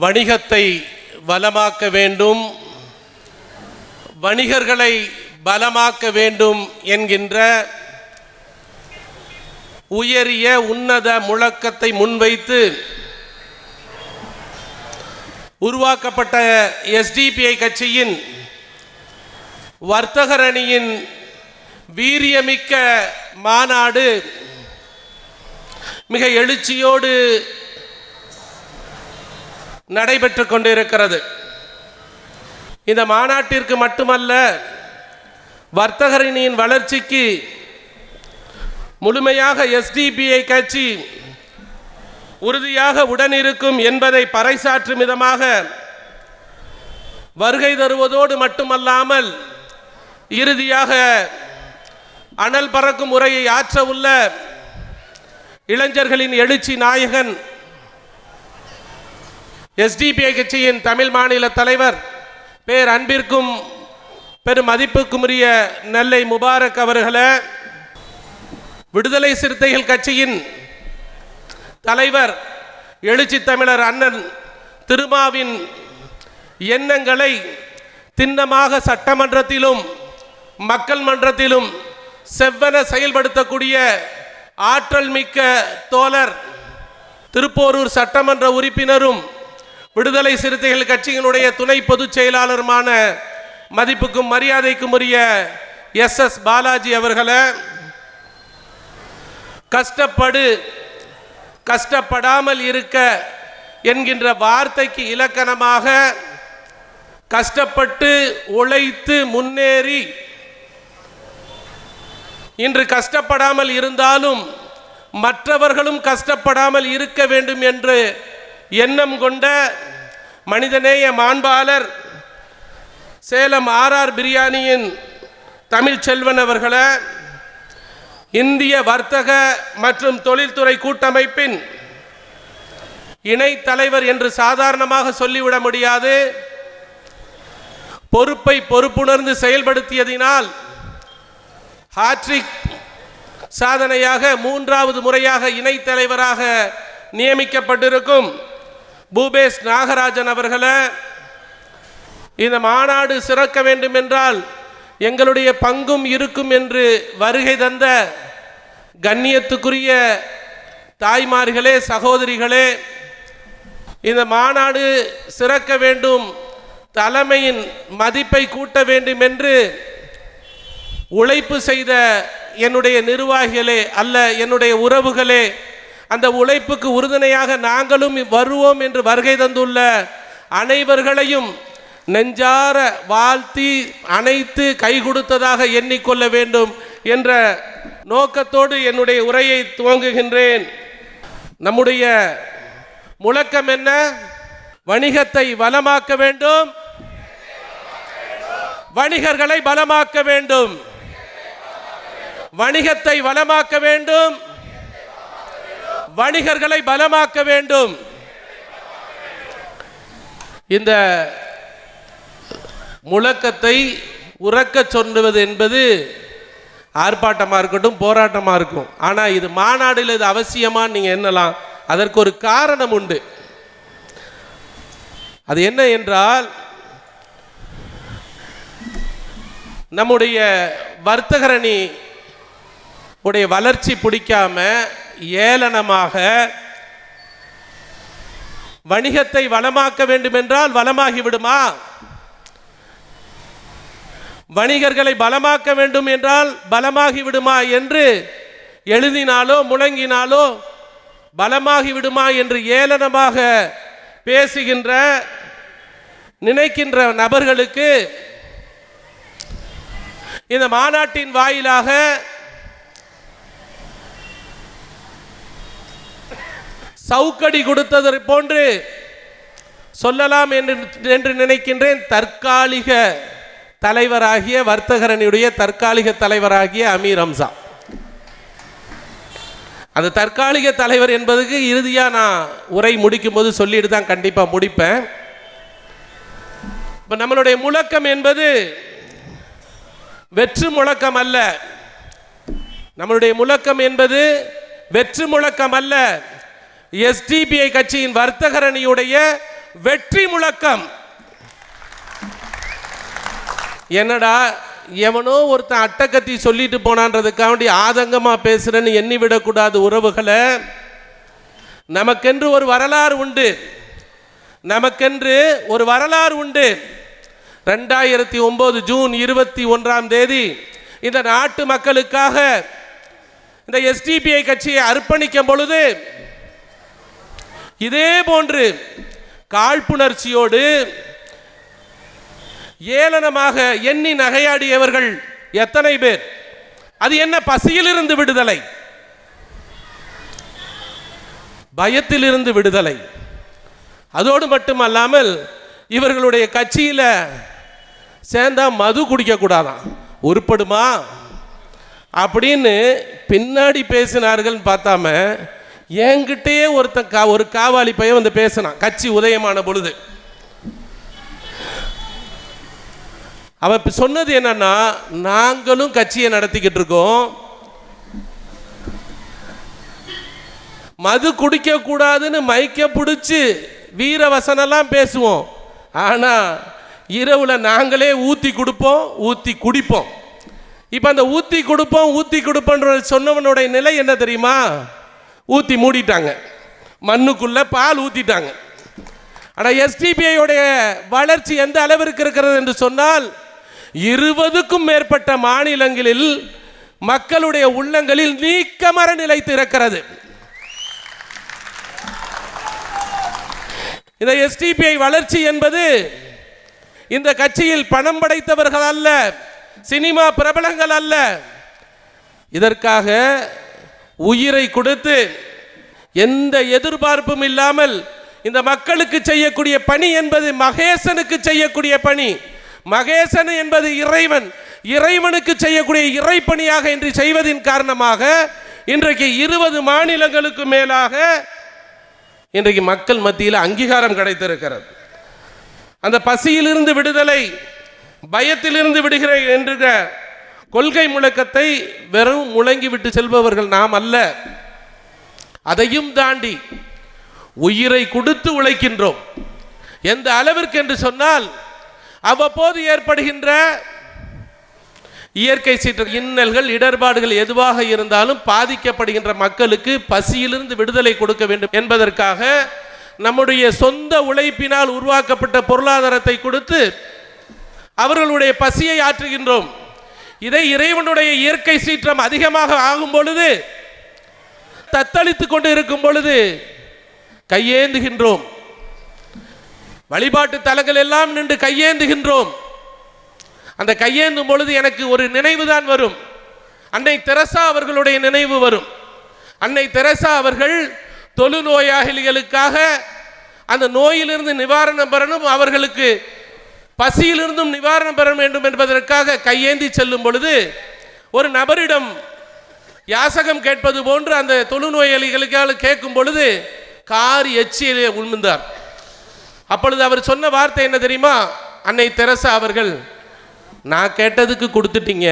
வணிகத்தை வளமாக்க வேண்டும் வணிகர்களை பலமாக்க வேண்டும் என்கின்ற உயரிய உன்னத முழக்கத்தை முன்வைத்து உருவாக்கப்பட்ட எஸ்டிபிஐ கட்சியின் வர்த்தகர் அணியின் வீரியமிக்க மாநாடு மிக எழுச்சியோடு நடைபெற்று கொண்டிருக்கிறது. இந்த மாநாட்டிற்கு மட்டுமல்ல வர்த்தகரணியின் வளர்ச்சிக்கு முழுமையாக எஸ்டிபிஐ கட்சி உறுதியாக உடனிருக்கும் என்பதை பறைசாற்றும் விதமாக வருகை தருவதோடு மட்டுமல்லாமல் இறுதியாக அனல் பறக்கும் உரையை ஆற்ற உள்ள இளைஞர்களின் எழுச்சி நாயகன் எஸ்டிபிஐ கட்சியின் தமிழ் மாநில தலைவர் பேர் அன்பிற்கும் பெரும் மதிப்புக்கும் உரிய நெல்லை முபாரக் அவர்களை விடுதலை சிறுத்தைகள் கட்சியின் தலைவர் எழுச்சி தமிழர் அண்ணன் திருமாவின் எண்ணங்களை திண்ணமாக சட்டமன்றத்திலும் மக்கள் மன்றத்திலும் செவ்வன செயல்படுத்தக்கூடிய ஆற்றல் மிக்க தோழர் திருப்போரூர் சட்டமன்ற உறுப்பினரும் விடுதலை சிறுத்தைகள் கட்சியினுடைய துணை பொதுச் செயலாளருமான மதிப்புக்கும் மரியாதைக்கும் உரிய எஸ் எஸ் பாலாஜி அவர்களை கஷ்டப்படு கஷ்டப்படாமல் இருக்க என்கின்ற வார்த்தைக்கு இலக்கணமாக கஷ்டப்பட்டு உழைத்து முன்னேறி இன்று கஷ்டப்படாமல் இருந்தாலும் மற்றவர்களும் கஷ்டப்படாமல் இருக்க வேண்டும் என்று எண்ணம் கொண்ட மனிதநேய மாண்பாளர் சேலம் ஆர்ஆர் பிரியாணியின் தமிழ் செல்வன் அவர்களை இந்திய வர்த்தக மற்றும் தொழில்துறை கூட்டமைப்பின் இணை தலைவர் என்று சாதாரணமாக சொல்லிவிட முடியாது. பொறுப்பை பொறுப்புணர்ந்து செயல்படுத்தியதினால் ஹாட்ரிக் சாதனையாக மூன்றாவது முறையாக இணை தலைவராக நியமிக்கப்பட்டிருக்கும். பூபேஷ் நாகராஜன் அவர்களை இந்த மாநாடு சிறக்க வேண்டும் என்றால் எங்களுடைய பங்கும் இருக்கும் என்று வருகை தந்த கண்ணியத்துக்குரிய தாய்மார்களே சகோதரிகளே இந்த மாநாடு சிறக்க வேண்டும் தலைமையின் மதிப்பை கூட்ட வேண்டும் என்று உழைப்பு செய்த என்னுடைய நிர்வாகிகளே அல்ல என்னுடைய உறவுகளே அந்த உழைப்புக்கு உறுதுணையாக நாங்களும் வருவோம் என்று வருகை தந்துள்ள அனைவர்களையும் நெஞ்சார வாழ்த்தி அனைத்து கை கொடுத்ததாக எண்ணிக்கொள்ள வேண்டும் என்ற நோக்கத்தோடு என்னுடைய உரையை துவங்குகின்றேன். நம்முடைய முழக்கம் என்ன? வணிகத்தை வளமாக்க வேண்டும். வணிகர்களை பலமாக்க வேண்டும். வணிகத்தை வளமாக்க வேண்டும். வணிகர்களை பலமாக்க வேண்டும். இந்த முழக்கத்தை உறக்கச் சொல்லுவது என்பது ஆர்ப்பாட்டமாக இருக்கட்டும் போராட்டமாக இருக்கும். ஆனால் இது மாநாடில் இது அவசியமாக நீங்கள் என்னலாம் அதற்கு ஒரு காரணம் உண்டு. அது என்ன என்றால் நம்முடைய வர்த்தகரணி உடைய வளர்ச்சி பிடிக்காம ஏளனமாக வணிகத்தை வளமாக்க வேண்டும் என்றால் வளமாகி விடுமா? வணிகர்களை பலமாக்க வேண்டும் என்றால் பலமாகி விடுமா என்று எழுதினாலோ முழங்கினாலோ பலமாகி விடுமா என்று ஏளனமாக பேசுகின்ற நினைக்கின்ற நபர்களுக்கு இந்த மாநாட்டின் வாயிலாக சவுக்கடி கொடுத்தது போன்று சொல்லலாம் என்று என்று நினைக்கின்றேன். தற்காலிக தலைவராகிய வர்த்தகரனுடைய தற்காலிக தலைவராகிய அமீர் ஹம்சா. அந்த தற்காலிக தலைவர் என்பதுக்கு இறுதியாக நான் உரை முடிக்கும் போது சொல்லிட்டு தான் கண்டிப்பாக முடிப்பேன். இப்போ நம்மளுடைய முழக்கம் என்பது வெற்று முழக்கம் அல்ல. நம்மளுடைய முழக்கம் என்பது வெற்று முழக்கம் அல்ல. எஸ்டிபிஐ கட்சியின் வர்த்தகரணியுடைய வெற்றி முழக்கம். என்னடா எவனோ ஒருத்தன் அட்டக்கத்தி சொல்லிட்டு போனான்றதுக்காண்டி ஆதங்கமாக பேசுறேன்னு எண்ணி விடக்கூடாது உறவுகளை. நமக்கென்று ஒரு வரலாறு உண்டு. நமக்கென்று ஒரு வரலாறு உண்டு. ரெண்டாயிரத்தி ஒம்பது ஜூன் இருபத்தி ஒன்றாம் தேதி இந்த நாட்டு மக்களுக்காக இந்த எஸ்டிபிஐ கட்சியை அர்ப்பணிக்கும் பொழுது இதே போன்று காழ்ப்புணர்ச்சியோடு ஏளனமாக எண்ணி நகையாடியவர்கள் எத்தனை பேர்? அது என்ன பசியிலிருந்து விடுதலை? பயத்திலிருந்து விடுதலை. அதோடு மட்டுமல்லாமல் இவர்களுடைய கட்சியில் சேர்ந்தா மது குடிக்கக்கூடாதான். உருப்படுமா? அப்படின்னு பின்னாடி பேசினார்கள்னு பார்த்தாம என்கிட்டயே ஒருத்தன் கா ஒரு காவாலி பையன் வந்து பேசினான். கட்சி உதயமான பொழுது. அவன் சொன்னது என்னன்னா நாங்களும் கட்சியை நடத்திக்கிட்டு இருக்கோம். மது குடிக்க கூடாதுன்னு மைக்க பிடிச்சி வீர வசனெல்லாம் பேசுவோம். ஆனால் இரவில் நாங்களே ஊற்றி கொடுப்போம் ஊற்றி குடிப்போம். இப்போ அந்த ஊற்றி கொடுப்போம் ஊற்றி கொடுப்போன்ற சொன்னவனுடைய நிலை என்ன தெரியுமா? ஊத்தி மூடிட்டாங்க. மண்ணுக்குள்ளே பால் ஊற்றிட்டாங்க ஆனால் எஸ்டிபிஐயோடைய வளர்ச்சி எந்த அளவிற்கு இருக்கிறது என்று சொன்னால் இருபதுக்கும் மேற்பட்ட மாநிலங்களில் மக்களுடைய உள்ளங்களில் நீக்கமர நிலைத்து இருக்கிறது. இந்த எஸ்டிபிஐ வளர்ச்சி என்பது இந்த கட்சியில் பணம் படைத்தவர்கள் அல்ல சினிமா பிரபலங்கள் அல்ல. இதற்காக உயிரை கொடுத்து எந்த எதிர்பார்ப்பும் இல்லாமல் இந்த மக்களுக்கு செய்யக்கூடிய பணி என்பது மகேசனுக்கு செய்யக்கூடிய பணி. மகேசன் என்பது இறைவன். இறைவனுக்கு செய்யக்கூடிய இறைப்பணியாக இன்று செய்வதின் காரணமாக இன்றைக்கு இருபது மாநிலங்களுக்கு மேலாக இன்றைக்கு மக்கள் மத்தியில் அங்கீகாரம் கிடைத்திருக்கிறது. அந்த பசியிலிருந்து விடுதலை பயத்திலிருந்து விடுகிற என்ற கொள்கை முழக்கத்தை வெறும் முழங்கி விட்டு செல்பவர்கள் நாம் அல்ல. அதையும் தாண்டி உயிரை கொடுத்து உழைக்கின்றோம். எந்த அளவிற்கு என்று சொன்னால் அவ்வப்போது ஏற்படுகின்ற இயற்கை சீற்ற இன்னல்கள் இடர்பாடுகள் எதுவாக இருந்தாலும் பாதிக்கப்படுகின்ற மக்களுக்கு பசியிலிருந்து விடுதலை கொடுக்க வேண்டும் என்பதற்காக நம்முடைய சொந்த உழைப்பினால் உருவாக்கப்பட்ட பொருளாதாரத்தை கொடுத்து அவர்களுடைய பசியை ஆற்றுகின்றோம். இதை இறைவனுடைய இயற்கை சீற்றம் அதிகமாக ஆகும் பொழுது தத்தளித்துக் கொண்டு இருக்கும் பொழுது கையேந்துகின்றோம். வழிபாட்டு தலங்கள் எல்லாம் நின்று கையேந்துகின்றோம். அந்த கையேந்தும் பொழுது எனக்கு ஒரு நினைவு தான் வரும். அன்னை தெரசா அவர்களுடைய நினைவு வரும். அன்னை தெரசா அவர்கள் தொழுநோயாளிகளுக்காக அந்த நோயிலிருந்து நிவாரணம் பெறணும் அவர்களுக்கு பசியிலிருந்தும் நிவாரணம் பெற வேண்டும் என்பதற்காக கையேந்தி செல்லும் பொழுது ஒரு நபரிடம் யாசகம் கேட்பது போன்று அந்த தொழுநோயாளிகளுக்காக கேட்கும் பொழுது கார் எச்சியிலே உண்ந்தார் அப்பொழுது அவர் சொன்ன வார்த்தை என்ன தெரியுமா? அன்னை தெரசா அவர்கள் நான் கேட்டதுக்கு கொடுத்துட்டீங்க.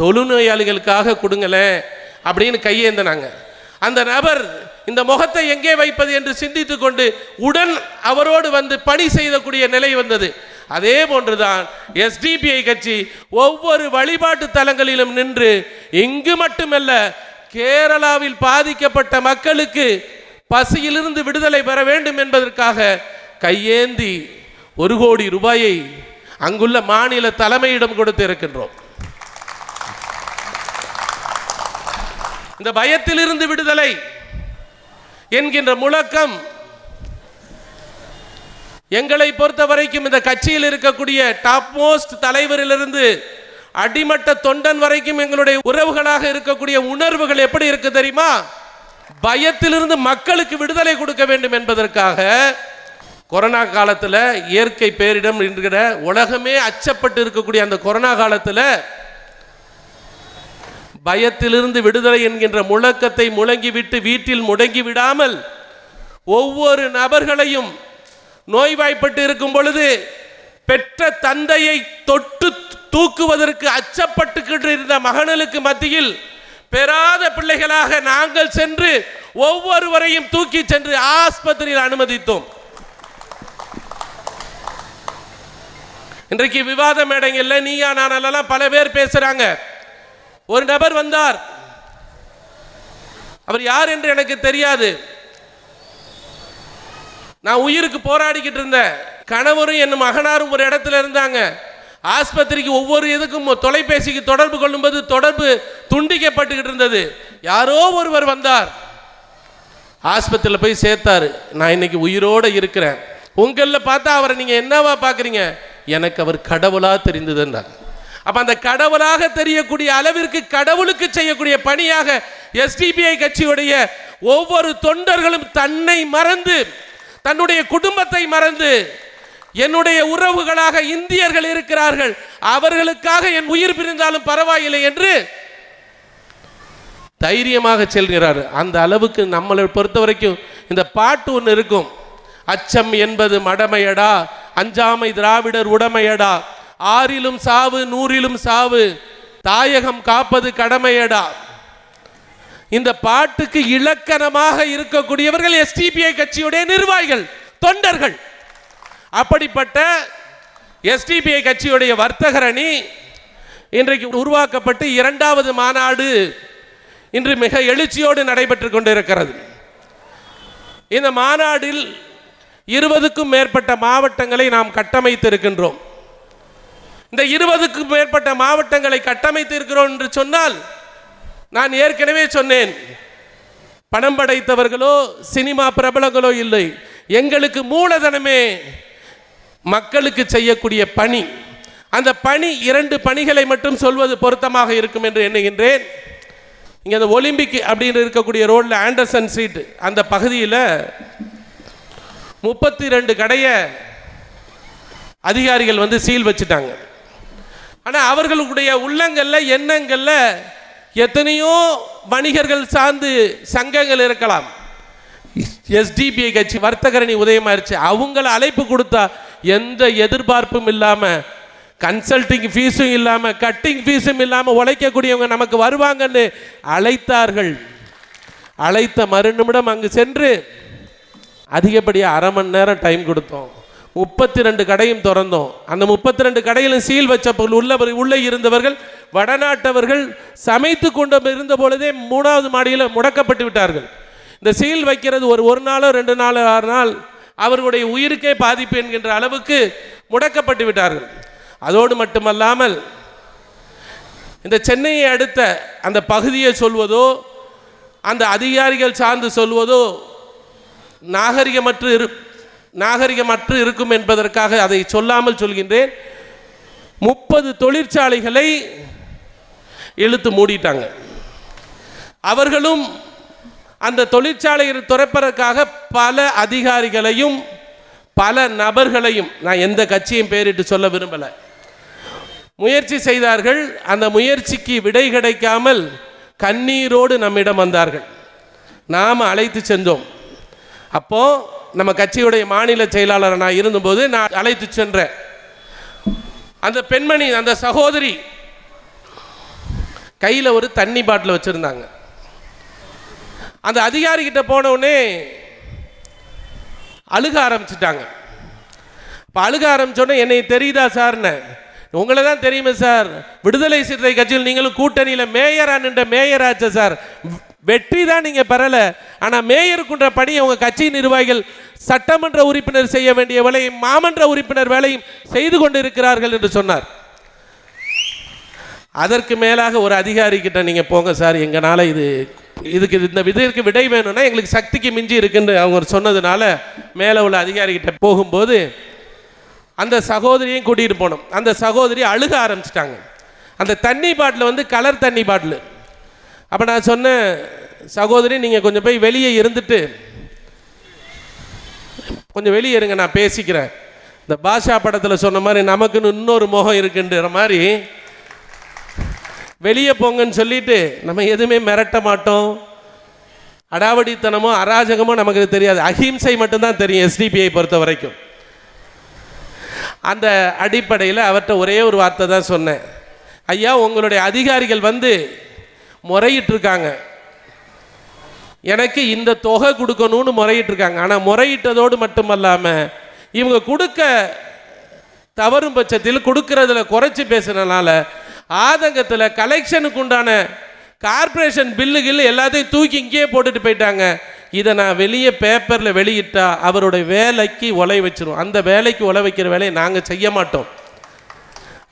தொழுநோயாளிகளுக்காக கொடுங்களேன் அப்படின்னு கையேந்தினாங்க. அந்த நபர் இந்த முகத்தை எங்கே வைப்பது என்று சிந்தித்து கொண்டு உடன் அவரோடு வந்து பணி செய்யக்கூடிய நிலை வந்தது. அதே போன்றுதான் எஸ்டிபிஐ கட்சி ஒவ்வொரு வழிபாட்டு தலங்களிலும் நின்று இங்கு மட்டுமல்ல கேரளாவில் பாதிக்கப்பட்ட மக்களுக்கு பசியிலிருந்து விடுதலை பெற வேண்டும் என்பதற்காக கையேந்தி ஒரு கோடி ரூபாயை அங்குள்ள மாநில தலைமையிடம் கொடுத்து இருக்கின்றோம். இந்த பயத்திலிருந்து விடுதலை என்கின்ற முழக்கம். எங்களை பொறுத்த வரைக்கும் இந்த கட்சியில் இருக்கக்கூடிய டாப் மோஸ்ட் தலைவரிலிருந்து அடிமட்ட தொண்டன் வரைக்கும் எங்களுடைய உறவுகளாக இருக்கக்கூடிய உணர்வுகள் எப்படி இருக்கு தெரியுமா? பயத்திலிருந்து மக்களுக்கு விடுதலை கொடுக்க வேண்டும் என்பதற்காக கொரோனா காலத்தில் இயற்கை பேரிடம் என்கிற உலகமே அச்சப்பட்டு இருக்கக்கூடிய அந்த கொரோனா காலத்தில் பயத்திலிருந்து விடுதலை என்கின்ற முழக்கத்தை முழங்கிவிட்டு வீட்டில் முடங்கி விடாமல் ஒவ்வொரு நபர்களையும் நோய்வாய்ப்பட்டு இருக்கும் பொழுது பெற்ற தந்தையை தொட்டு தூக்குவதற்கு அச்சப்பட்டுக்கிட்டு இருந்த மகன்களுக்கு மத்தியில் பெறாத பிள்ளைகளாக நாங்கள் சென்று ஒவ்வொருவரையும் தூக்கி சென்று ஆஸ்பத்திரியில் அனுமதித்தோம். இன்றைக்கு விவாத மேடைகளில் நீயா நானெல்லாம் பல பேர் பேசுகிறாங்க ஒரு நபர் வந்தார். அவர் யார் என்று எனக்கு தெரியாது. நான் உயிருக்கு போராடிக்கிட்டு இருந்தேன். கணவரும் என் மகனாரும் ஒரு இடத்துல இருந்தாங்க. ஆஸ்பத்திரிக்கு ஒவ்வொரு இதுக்கும் தொலைபேசிக்கு தொடர்பு கொள்ளும்போது தொடர்பு துண்டிக்கப்பட்டுக்கிட்டு இருந்தது. யாரோ ஒருவர் வந்தார். ஆஸ்பத்திரியில் போய் சேர்த்தாரு. நான் இன்னைக்கு உயிரோடு இருக்கிறேன். உங்களில் பார்த்தா அவரை நீங்கள் என்னவா பார்க்குறீங்க? எனக்கு அவர் கடவுளாக தெரிந்ததுன்றார். அப்போ அந்த கடவுளாக தெரியக்கூடிய அளவிற்கு கடவுளுக்கு செய்யக்கூடிய பணியாக எஸ்டிபிஐ கட்சியுடைய ஒவ்வொரு தொண்டர்களும் தன்னை மறந்து தன்னுடைய குடும்பத்தை மறந்து என்னுடைய உறவுகளாக இந்தியர்கள் இருக்கிறார்கள் அவர்களுக்காக என் உயிர் பிரிந்தாலும் பரவாயில்லை என்று தைரியமாக செல்கிறார். அந்த அளவுக்கு நம்மளை பொறுத்த வரைக்கும் இந்த பாட்டு ஒன்று இருக்கும். அச்சம் என்பது மடமையடா அஞ்சாமை திராவிடர் உடமையடா ஆறிலும் சாவு நூறிலும் சாவு. தாயகம் காப்பது கடமையடா. இந்த பாட்டுக்கு இலக்கணமாக இருக்கக்கூடியவர்கள் எஸ்டிபிஐ கட்சியுடைய நிர்வாகிகள் தொண்டர்கள். அப்படிப்பட்ட எஸ்டிபிஐ கட்சியுடைய வர்த்தகரணி இன்றைக்கு உருவாக்கப்பட்டு இரண்டாவது மாநாடு இன்று மிக எழுச்சியோடு நடைபெற்று கொண்டிருக்கிறது. இந்த மாநாடில் இருபதுக்கும் மேற்பட்ட மாவட்டங்களை நாம் கட்டமைத்து இருக்கின்றோம் இந்த இருபதுக்கு மேற்பட்ட மாவட்டங்களை கட்டமைத்து இருக்கிறோம் என்று சொன்னால் நான் ஏற்கனவே சொன்னேன் பணம் படைத்தவர்களோ சினிமா பிரபலங்களோ இல்லை. எங்களுக்கு மூலதனமே மக்களுக்கு செய்யக்கூடிய பணி. அந்த பணி இரண்டு பணிகளை மட்டும் சொல்வது பொருத்தமாக இருக்கும் என்று எண்ணுகின்றேன். இங்கே அந்த ஒலிம்பிக் அப்படின்னு இருக்கக்கூடிய ரோடில் ஆண்டர்சன் ஸ்ட்ரீட் அந்த பகுதியில் முப்பத்தி ரெண்டு கடையை அதிகாரிகள் வந்து சீல் வச்சுட்டாங்க. ஆனால் அவர்களுடைய உள்ளங்களில் எண்ணங்களில் எத்தனையோ வணிகர்கள் சார்ந்து சங்கங்கள் இருக்கலாம். எஸ்டிபிஐ கட்சி வர்த்தகரணி உதயமாயிருச்சு அவங்கள அழைப்பு கொடுத்தா எந்த எதிர்பார்ப்பும் இல்லாமல் கன்சல்டிங் ஃபீஸும் இல்லாமல் கட்டிங் ஃபீஸும் இல்லாமல் உழைக்கக்கூடியவங்க நமக்கு வருவாங்கன்னு அழைத்தார்கள். அழைத்த மறு நிமிடம் அங்கு சென்று அதிகப்படியாக அரை மணி நேரம் டைம் கொடுத்தோம். முப்பத்தி ரெண்டு கடையும் திறந்தோம். அந்த முப்பத்தி ரெண்டு கடையிலும் சீல் வச்ச உள்ளவர் உள்ளே இருந்தவர்கள் வடநாட்டவர்கள் சமைத்து கொண்டு இருந்த பொழுதே மூணாவது மாடியில் முடக்கப்பட்டு விட்டார்கள். இந்த சீல் வைக்கிறது ஒரு ஒரு நாளோ ரெண்டு நாளோ ஆறு நாள் அவர்களுடைய உயிருக்கே பாதிப்பு என்கின்ற அளவுக்கு முடக்கப்பட்டு விட்டார்கள். அதோடு மட்டுமல்லாமல் இந்த சென்னையை அடுத்த அந்த பகுதியை சொல்வதோ அந்த அதிகாரிகள் சார்ந்து சொல்வதோ நாகரிகமற்று இரு நாகரிகமற்று இருக்கும் என்பதற்காக அதை சொல்லாமல் சொல்கின்றேன். முப்பது தொழிற்சாலைகளை இழுத்து மூடிட்டாங்க. அவர்களும் அந்த தொழிற்சாலையை துறப்பதற்காக பல அதிகாரிகளையும் பல நபர்களையும் நான் எந்த கட்சியும் பேரிட்டு சொல்ல விரும்பலை. முயற்சி செய்தார்கள். அந்த முயற்சிக்கு விடை கிடைக்காமல் கண்ணீரோடு நம்மிடம் வந்தார்கள். நாம் அழைத்து சென்றோம். அப்போ நம்ம கட்சியுடைய மாநில செயலாளர் நான் இருந்தபோது நான் அழைத்து சென்றேன். அந்த பெண்மணி அந்த சகோதரி கையில் ஒரு தண்ணி பாட்டில் வச்சுருந்தாங்க. அந்த அதிகாரிகிட்ட போன உடனே அழுக ஆரம்பிச்சிட்டாங்க. இப்போ அழுக ஆரம்பிச்சோடனே என்னை தெரியுதா சார்னு? உங்களை தான் தெரியுமே சார். விடுதலை சிறுத்தை கட்சியில் நீங்களும் கூட்டணியில் மேயரா நின்ற மேயராச்ச சார். வெற்றி தான் நீங்கள் பெறலை. ஆனால் மேயருக்குன்ற பணி உங்கள் கட்சி நிர்வாகிகள் சட்டமன்ற உறுப்பினர் செய்ய வேண்டிய வேலையும் மாமன்ற உறுப்பினர் வேலையும் செய்து கொண்டு இருக்கிறார்கள் என்று சொன்னார். அதற்கு மேலாக ஒரு அதிகாரி கிட்ட நீங்கள் போங்க சார் எங்களால் இது இதுக்கு இந்த விதிற்கு விடை வேணும்னா எங்களுக்கு சக்திக்கு மிஞ்சி இருக்குன்னு அவங்க சொன்னதுனால மேலே உள்ள அதிகாரிகிட்ட போகும்போது அந்த சகோதரியும் கூட்டிகிட்டு போனோம். அந்த சகோதரி அழுக ஆரம்பிச்சிட்டாங்க. அந்த தண்ணி பாட்டில் வந்து கலர் தண்ணி பாட்டில். அப்போ நான் சொன்னேன் சகோதரி நீங்கள் கொஞ்சம் போய் வெளியே இருந்துட்டு கொஞ்சம் வெளியே இருங்க நான் பேசிக்கிறேன். இந்த பாஷா படத்தில் சொன்ன மாதிரி நமக்குன்னு இன்னொரு முகம் இருக்குன்ற மாதிரி வெளியே போங்கன்னு சொல்லிட்டு நம்ம எதுவுமே மிரட்ட மாட்டோம். அடாவடித்தனமோ அராஜகமோ நமக்கு தெரியாது. அஹிம்சை மட்டும்தான் தெரியும் எஸ்டிபிஐ பொறுத்த வரைக்கும். அந்த அடிப்படையில் அவர்கிட்ட ஒரே ஒரு வார்த்தை தான் சொன்னேன். ஐயா உங்களுடைய அதிகாரிகள் வந்து முறையிட்டிருக்காங்க. எனக்கு இந்த தொகை கொடுக்கணும்னு முறையிட்டிருக்காங்க. ஆனால் முறையிட்டதோடு மட்டுமல்லாமல் இவங்க கொடுக்க தவறும் பட்சத்தில் கொடுக்கறதுல குறைச்சி பேசுனனால ஆதங்கத்தில் கலெக்ஷனுக்கு உண்டான கார்ப்பரேஷன் பில்லு கில்லு எல்லாத்தையும் தூக்கி இங்கேயே போட்டுட்டு போயிட்டாங்க. இதை நான் வெளியே பேப்பரில் வெளியிட்டா அவருடைய வேலைக்கு உலை வச்சிரும். அந்த வேலைக்கு உலை வைக்கிற வேலையை நாங்கள் செய்ய மாட்டோம்.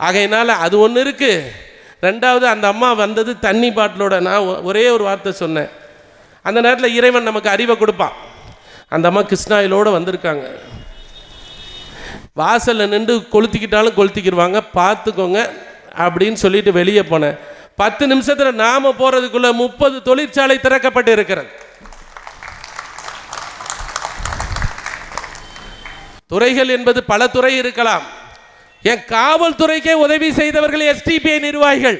ஆகையினால அது ஒன்று இருக்குது ரெண்டாவது அந்த அம்மா வந்தது தண்ணி பாட்டிலோட நான் ஒ- ஒரே ஒரு வார்த்தை சொன்னேன். அந்த நேரத்தில் இறைவன் நமக்கு அறிவை கொடுப்பான். அந்த அம்மா கிருஷ்ணாயிலோடு வந்திருக்காங்க. வாசலில் நின்று கொளுத்திக்கிட்டாலும் கொளுத்திக்கிடுவாங்க பார்த்துக்கோங்க அப்படின்னு சொல்லிட்டு வெளியே போனேன். பத்து நிமிஷத்தில் நாம் போகிறதுக்குள்ளே முப்பது தொழிற்சாலை திறக்கப்பட்டு இருக்கிறது துறைகள் என்பது பல துறை இருக்கலாம். என் காவல்துறைக்கே உதவி செய்தவர்கள் எஸ்டிபிஐ நிர்வாகிகள்.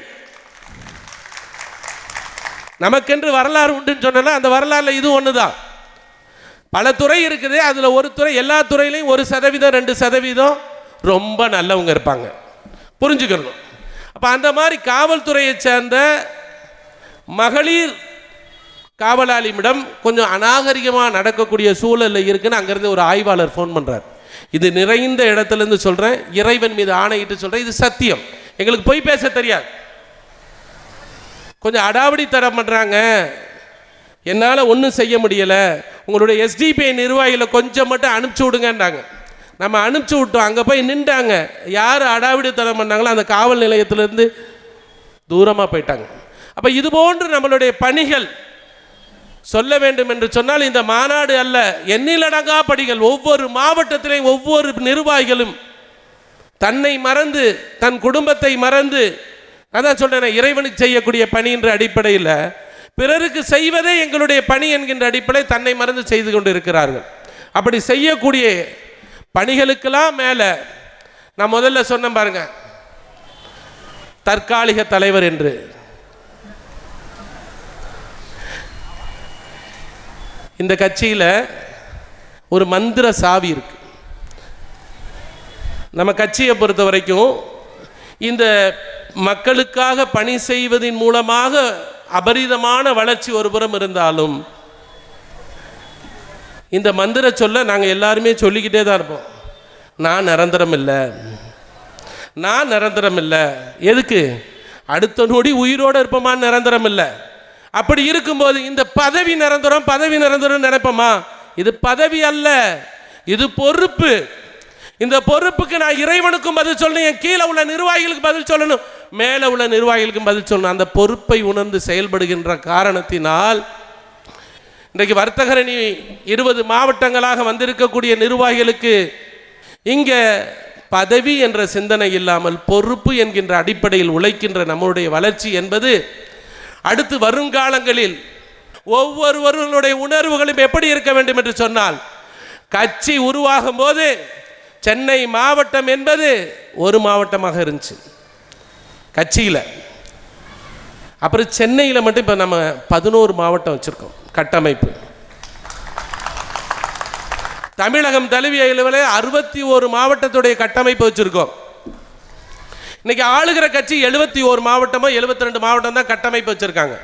நமக்கென்று வரலாறு உண்டுன்னு சொன்னா அந்த வரலாறுல இது ஒன்று தான் பல துறை இருக்குது அதில் ஒரு துறை எல்லா துறையிலையும் ஒரு சதவீதம் ரெண்டு சதவீதம் ரொம்ப நல்லவங்க இருப்பாங்க. புரிஞ்சுக்கணும். அப்போ அந்த மாதிரி காவல்துறையை சேர்ந்த மகளிர் காவலாளியிடம் கொஞ்சம் அநாகரிகமாக நடக்கக்கூடிய சூழலில் இருக்குன்னு அங்கேருந்து ஒரு ஆய்வாளர் ஃபோன் பண்ணுறார் இது நிறைந்த இடத்துலேருந்து சொல்கிறேன் இறைவன் மீது ஆணையிட்டு சொல்கிறேன் இது சத்தியம். எங்களுக்கு போய் பேச தெரியாது. கொஞ்சம் அடாவடி தரம் பண்ணுறாங்க என்னால் ஒன்றும் செய்ய முடியலை. உங்களுடைய எஸ்டிபிஐ நிர்வாகிகளை கொஞ்சம் மட்டும் அனுப்பிச்சி விடுங்கன்றாங்க. நம்ம அனுப்பிச்சி விட்டோம் அங்கே போய் நின்றாங்க. யார் அடாவடி தரம் பண்ணாங்களோ அந்த காவல் நிலையத்திலேருந்து தூரமாக போயிட்டாங்க. அப்போ இது போன்று நம்மளுடைய பணிகள் சொல்ல வேண்டும் என்று சொன்னால் இந்த மாநாடு அல்ல. எண்ணிலடங்கா படிகள் ஒவ்வொரு மாவட்டத்திலையும் ஒவ்வொரு நிர்வாகிகளும் தன்னை மறந்து தன் குடும்பத்தை மறந்து அதான் சொல்றேன் இறைவனுக்கு செய்யக்கூடிய பணி என்ற அடிப்படையில் பிறருக்கு செய்வதே எங்களுடைய பணி என்கின்ற அடிப்படையில் தன்னை மறந்து செய்து கொண்டு இருக்கிறார்கள் அப்படி செய்யக்கூடிய பணிகளுக்கெல்லாம் மேலே நான் முதல்ல சொன்னேன் பாருங்க. தற்காலிக தலைவர் என்று. இந்த கட்சியில் ஒரு மந்திர சாவி இருக்கு. நம்ம கட்சியை பொறுத்த வரைக்கும் இந்த மக்களுக்காக பணி செய்வதன் மூலமாக அபரிதமான வளர்ச்சி ஒருபுறம் இருந்தாலும் இந்த மந்திர சொல்ல நாங்கள் எல்லாருமே சொல்லிக்கிட்டே தான் இருப்போம். நான் நிரந்தரம் இல்லை. நான் நிரந்தரம் இல்லை. எதுக்கு? அடுத்த நொடி உயிரோடு இருப்போமான்னு நிரந்தரம் இல்லை. அப்படி இருக்கும்போது இந்த பதவி நிரந்தரம் பதவி நிரந்தரம் நினைப்போமா? இது பதவி அல்ல இது பொறுப்பு. இந்த பொறுப்புக்கு நான் இறைவனுக்கும் பதில் சொல்லணும் என் கீழே உள்ள நிர்வாகிகளுக்கு பதில் சொல்லணும் மேலே உள்ள நிர்வாகிகளுக்கும் பதில் சொல்லணும். அந்த பொறுப்பை உணர்ந்து செயல்படுகின்ற காரணத்தினால் இன்றைக்கு வர்த்தகரணி இருபது மாவட்டங்களாக வந்திருக்கக்கூடிய நிர்வாகிகளுக்கு இங்கே பதவி என்ற சிந்தனை இல்லாமல் பொறுப்பு என்கின்ற அடிப்படையில் உழைக்கின்ற நம்முடைய வளர்ச்சி என்பது அடுத்து வருங்காலங்களில் ஒவ்வொருவர்களுடைய உணர்வுகளும் எப்படி இருக்க வேண்டும் என்று சொன்னால் கட்சி உருவாகும் போது சென்னை மாவட்டம் என்பது ஒரு மாவட்டமாக இருந்துச்சு. கட்சியில். அப்புறம் சென்னையில் மட்டும் இப்போ நம்ம பதினோரு மாவட்டம் வச்சுருக்கோம் கட்டமைப்பு. தமிழகம் தழுவிய அளவில் அறுபத்தி ஒரு மாவட்டத்துடைய கட்டமைப்பு வச்சுருக்கோம். இன்னைக்கு ஆளுகிற கட்சி எழுபத்தி ஒரு மாவட்டமோ எழுபத்தி ரெண்டு மாவட்டம் தான் கட்டமைப்பு வச்சுருக்காங்க.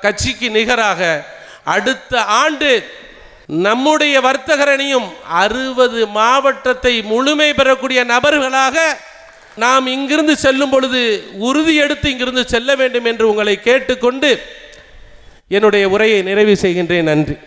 கட்சிக்கு நிகராக அடுத்த ஆண்டு நம்முடைய வர்த்தகரணியும் அறுபது மாவட்டத்தை முழுமை பெறக்கூடிய நபர்களாக நாம் இங்கிருந்து செல்லும் பொழுது உறுதி எடுத்து இங்கிருந்து செல்ல வேண்டும் என்று உங்களை கேட்டுக்கொண்டு என்னுடைய உரையை நிறைவு செய்கின்றேன். நன்றி.